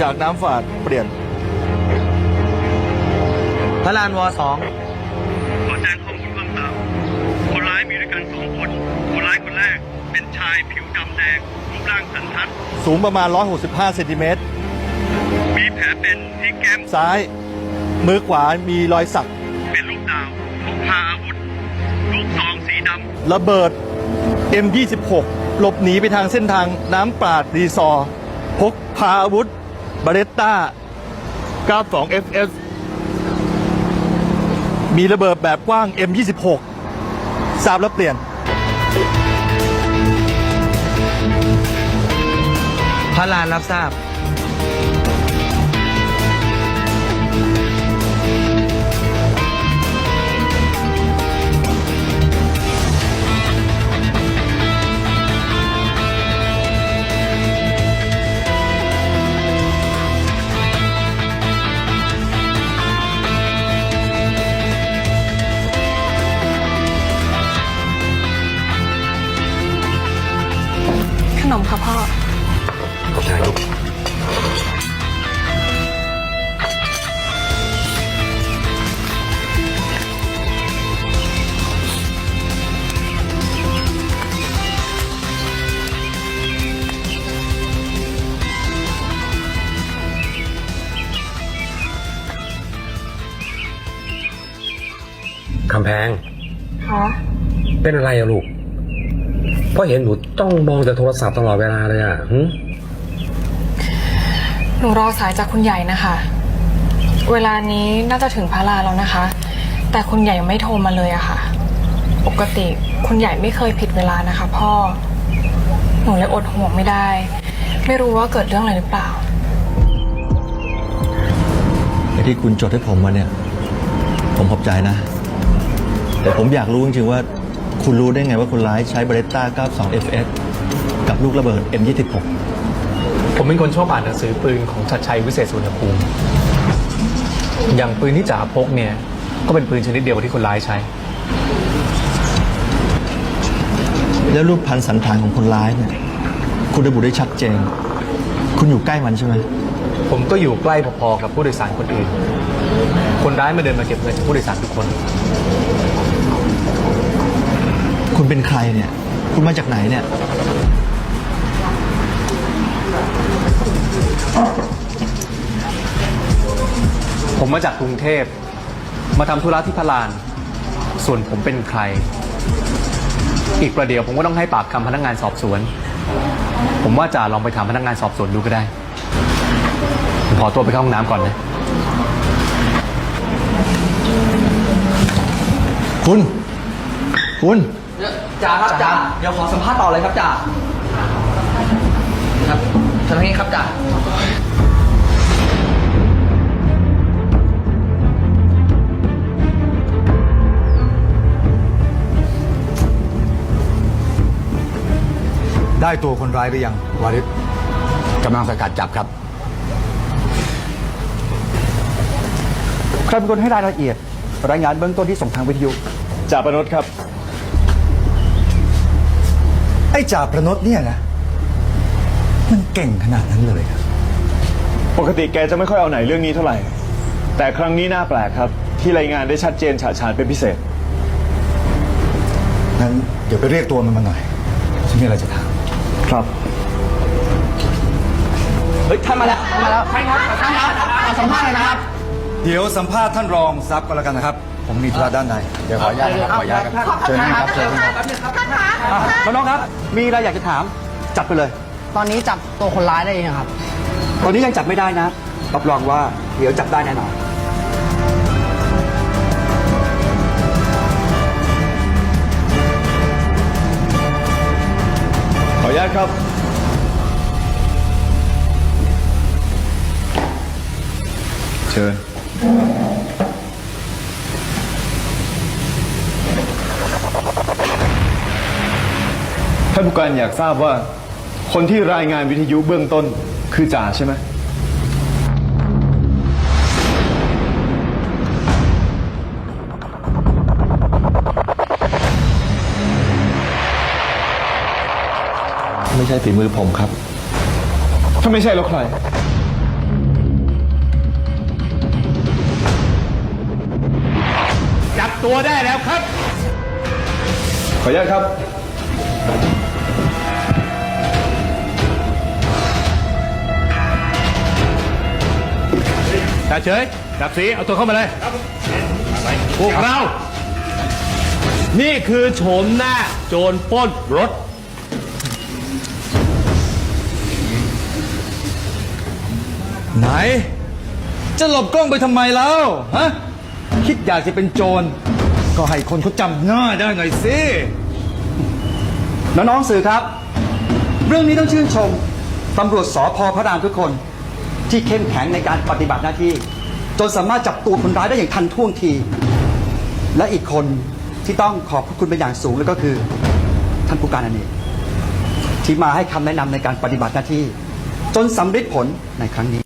จากน้ำฝาดเปลี่ยน พระลานวสองขอแจ้งข้อมูลเพิ่มเติมคนร้ายมีด้วยกันสองคน คนร้ายคนแรกเป็นชายผิวดำแดงรูปร่างสันทัด สูงประมาณ 165เซนติเมตร มีแผลเป็นที่แก้มซ้าย มือขวามีรอยสัก เป็นรูปดาวพกพาอาวุธ ลูกซองสีดำระเบิด M26 หลบหนีไปทางเส้นทางน้ำปราดรีซอร์ พกพาอาวุธบาเรตต้า 92 FS มีระเบิดแบบกว้าง M26 ทราบแล้วเปลี่ยน พระลานรับทราบ นมค่ะพ่อคำแพงค่ะเป็นอะไรอะลูก เพราะเห็นหนูต้องมองแต่โทรศัพท์ตลอดเวลาเลยอะหึหนูรอสายจากคุณใหญ่นะคะ เวลานี้น่าจะถึงพระลาแล้วนะคะ แต่คุณใหญ่ยังไม่โทรมาเลยอะค่ะ ปกติคุณใหญ่ไม่เคยผิดเวลานะคะ พ่อ หนูเลยอดห่วงไม่ได้ ไม่รู้ว่าเกิดเรื่องอะไรหรือเปล่า ไอ้ที่คุณจดให้ผมมาเนี่ย ผมขอบใจนะ แต่ผมอยากรู้จริงๆว่า คุณรู้ได้ไงว่าคนร้ายใช้บาเรตต้า 92 FS กับลูกระเบิด M26 ผมเป็นคนชอบอ่านหนังสือปืนของชัดชัยวิเศษสุวรรณภูมิ อย่างปืนที่จ่าพกเนี่ย ก็เป็นปืนชนิดเดียวกับที่คนร้ายใช้ แล้วรูปพันสันฐานของคนร้ายเนี่ย คุณระบุได้ชัดเจน คุณอยู่ใกล้มันใช่ไหม ผมก็อยู่ใกล้พอๆกับผู้โดยสารคนอื่น คนร้ายมาเดินมาเก็บเงินจากผู้โดยสารทุกคน คุณเป็นใครเนี่ย คุณมาจากไหนเนี่ย ผมมาจากกรุงเทพ มาทำธุระที่พระลาน ส่วนผมเป็นใคร อีกประเดี๋ยวผมก็ต้องให้ปากคำพนักงานสอบสวน ผมว่าจ่าลองไปถามพนักงานสอบสวนดูก็ได้ ผมขอตัวไปเข้าห้องน้ำก่อนนะ คุณ คุณ จ่าครับจ่าเดี๋ยวขอสัมภาษณ์ต่อเลยครับจ่าครับทางนี้ครับจ่าได้ตัวคนร้ายหรือยังวาริศกำลังสกัดจับครับ ใครเป็นคนให้รายละเอียด รายงานเบื้องต้นที่ส่งทางวิทยุจ่าประนดครับ ไอ้จ่าประนดเนี่ยนะ มันเก่งขนาดนั้นเลยเหรอปกติแกจะไม่ค่อยเอาไหนเรื่องนี้เท่าไหร่ แต่ครั้งนี้น่าแปลกครับ ที่รายงานได้ชัดเจนฉะฉานเป็นพิเศษ งั้นเดี๋ยวไปเรียกตัวมันมาหน่อยฉันมีอะไรจะถามครับ เฮ้ยท่านมาแล้วท่านมาแล้วท่านครับท่านครับขอสัมภาษณ์หน่อยนะครับ เดี๋ยวสัมภาษณ์ท่านรองซับก็แล้วกันนะครับ ผมมีธุระด้านใน เดี๋ยวขออนุญาตนะครับขออนุญาตครับเชิญนะครับเชิญนะครับน้องๆครับ มีอะไรอยากจะถาม จับไปเลย ตอนนี้จับตัวคนร้ายได้ยังครับ ตอนนี้ยังจับไม่ได้นะรับรองว่าเดี๋ยวจับได้แน่นอน ขออนุญาตครับ เชิญ ท่านผู้การอยากทราบว่า คนที่รายงานวิทยุเบื้องต้นคือจ่าใช่ไหมไม่ใช่ฝีมือผมครับ ถ้าไม่ใช่แล้วใคร ตัวได้แล้วครับ ขออนุญาตครับตาเฉยจับสีเอาตัวเข้ามาเลยพวกเรา นี่คือโฉมหน้าโจรปล้นรถ ไหน จะหลบกล้องไปทำไมแล้ว ฮะ คิดอยากจะเป็นโจร ก็ให้คนเขาจำหน้าได้หน่อยสิน้องๆสื่อครับ เรื่องนี้ต้องชื่นชมตำรวจสพพระรามทุกคน ที่เข้มแข็งในการปฏิบัติหน้าที่ จนสามารถจับตัวคนร้ายได้อย่างทันท่วงที และอีกคนที่ต้องขอบพระคุณเป็นอย่างสูงเลยก็คือ ท่านผู้การอเนกที่มาให้คำแนะนำในการปฏิบัติหน้าที่ จนสำเร็จผลในครั้งนี้